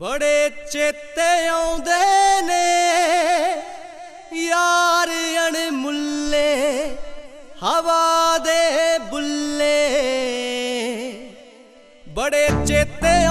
ਬੜੇ ਚੇਤੇ ਆਉਂਦੇ ਨੇ। ਯਾਰ ਅਣਮੁੱਲੇ ਹਵਾ ਦੇ ਬੁੱਲੇ। ਬੜੇ ਚੇਤੇ